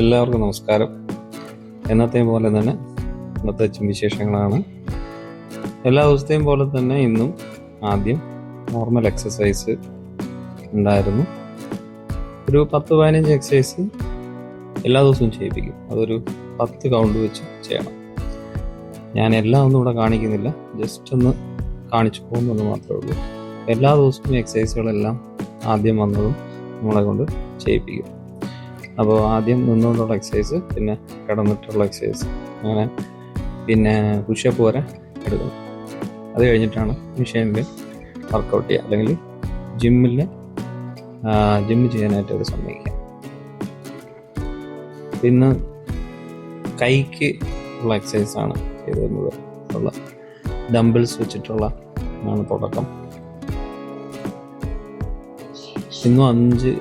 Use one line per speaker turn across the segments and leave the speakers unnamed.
എല്ലാവർക്കും നമസ്കാരം. എന്നത്തെയും പോലെ തന്നെ ഇന്നത്തെ വിശേഷങ്ങളാണ്. എല്ലാ ദിവസത്തെയും പോലെ തന്നെ ഇന്നും ആദ്യം നോർമൽ എക്സസൈസ് ഉണ്ടായിരുന്നു. ഒരു പത്ത് പതിനഞ്ച് എക്സസൈസ് എല്ലാ ദിവസവും ചെയ്യിപ്പിക്കും. അതൊരു പത്ത് കൗണ്ട് വെച്ച് ചെയ്യണം. ഞാൻ എല്ലാം ഒന്നും ഇവിടെ കാണിക്കുന്നില്ല. ജസ്റ്റ് ഒന്ന് കാണിച്ചു പോകുന്നത് മാത്രമേ ഉള്ളൂ. എല്ലാ ദിവസവും എക്സസൈസുകളെല്ലാം ആദ്യം വന്നതും നമ്മളെ കൊണ്ട് ചെയ്യിപ്പിക്കും. അപ്പോൾ ആദ്യം നിന്നുകൊണ്ടുള്ള എക്സസൈസ് പിന്നെ കിടന്നിട്ടുള്ള എക്സസൈസ് അങ്ങനെ പിന്നെ പുഷപ്പ് വരെ എടുക്കണം അത് കഴിഞ്ഞിട്ടാണ് മെഷീനിൽ വർക്കൗട്ട് ചെയ്യുക. അല്ലെങ്കിൽ ജിമ്മിൽ ജിമ്മ് ചെയ്യാനായിട്ട് അവർ സമ്മതിക്കുക. പിന്നെ കൈക്ക് ഉള്ള എക്സസൈസ് ആണ് ചെയ്ത് തന്നത് ഉള്ള ഡംബിൾസ് വെച്ചിട്ടുള്ള ആണ് തുടക്കം. ഇന്നും അഞ്ച്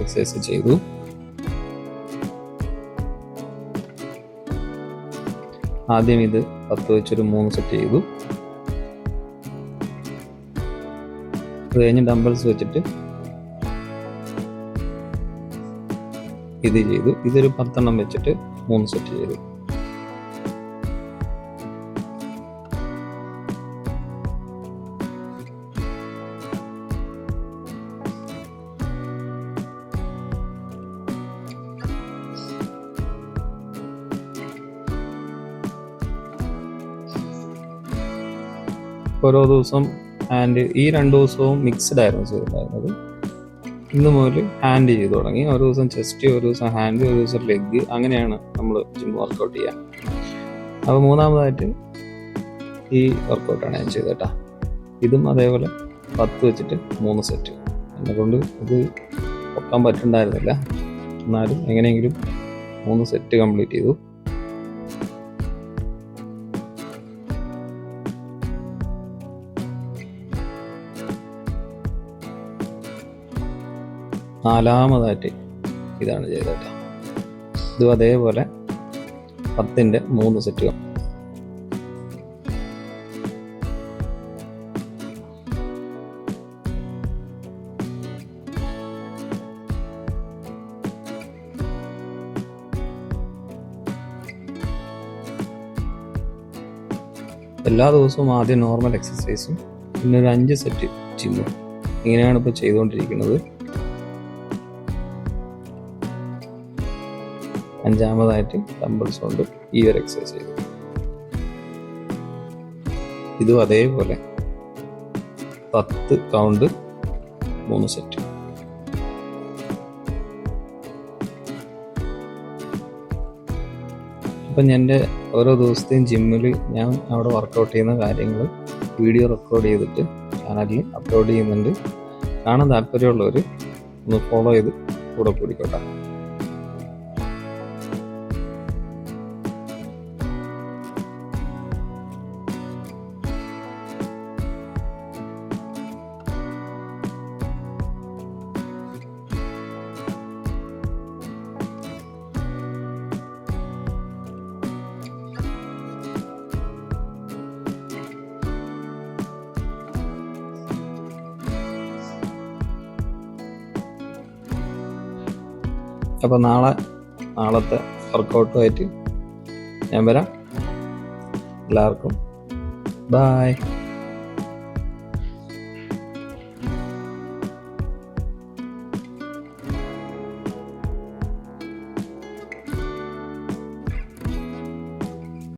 എക്സസൈസ് ചെയ്തു. ആദ്യം ഇത് പത്ത് വെച്ചൊരു മൂന്ന് സെറ്റ് ചെയ്തു. അത് കഴിഞ്ഞ് ഡംബിൾസ് വെച്ചിട്ട് ഇത് ചെയ്തു. ഇതൊരു പത്തെണ്ണം വെച്ചിട്ട് മൂന്ന് സെറ്റ് ചെയ്തു. ഓരോ ദിവസം ഹാൻഡ് ഈ രണ്ട് ദിവസവും മിക്സ്ഡ് ആയിരുന്നു ചെയ്തിട്ടുണ്ടായിരുന്നത്. ഇന്ന് മുതൽ ഹാൻഡ് ചെയ്ത് തുടങ്ങി. ഒരു ദിവസം ചെസ്റ്റ് ഒരു ദിവസം ഹാൻഡ് ഒരു ദിവസം ലെഗ് അങ്ങനെയാണ് നമ്മൾ ജിം വർക്കൗട്ട് ചെയ്യുക. അപ്പോൾ മൂന്നാമതായിട്ട് ഈ വർക്കൗട്ടാണ് ഞാൻ ചെയ്തത് കേട്ടോ. ഇതും അതേപോലെ പത്ത് വെച്ചിട്ട് മൂന്ന് സെറ്റ് എന്നെ കൊണ്ട് ഇത് ഒക്കാൻ പറ്റുണ്ടായിരുന്നില്ല. എന്നാലും എങ്ങനെയെങ്കിലും മൂന്ന് സെറ്റ് കംപ്ലീറ്റ് ചെയ്തു. നാലാമതായിട്ട് ഇതാണ് ചെയ്തത്. ഇതും അതേപോലെ പത്തിന്റെ മൂന്ന് സെറ്റുകൾ എല്ലാ ദിവസവും ആദ്യം നോർമൽ എക്സസൈസും പിന്നെ ഒരു അഞ്ച് സെറ്റ് ചിമ്മും ഇങ്ങനെയാണ് ഇപ്പോൾ ചെയ്തുകൊണ്ടിരിക്കുന്നത്. അഞ്ചാമതായിട്ട് ഡംബിൾസ് കൊണ്ട് ഈ ഒരു എക്സസൈസ് ചെയ്തു ഇതും അതേപോലെ പത്ത് കൗണ്ട് മൂന്ന് സെറ്റ് അപ്പം എന്റെ ഓരോ ദിവസത്തെയും ജിമ്മിൽ ഞാൻ അവിടെ വർക്കൗട്ട് ചെയ്യുന്ന കാര്യങ്ങൾ വീഡിയോ റെക്കോർഡ് ചെയ്തിട്ട് ചാനലിൽ അപ്ലോഡ് ചെയ്യുന്നുണ്ട്. കാണാൻ താല്പര്യമുള്ളവർ ഒന്ന് ഫോളോ ചെയ്ത് കൂടെ കൂടിക്കോട്ടെ. അപ്പോൾ നാളെ നാളത്തെ വർക്കൗട്ടുമായിട്ട് ഞാൻ വരാം. എല്ലാവർക്കും ബായ്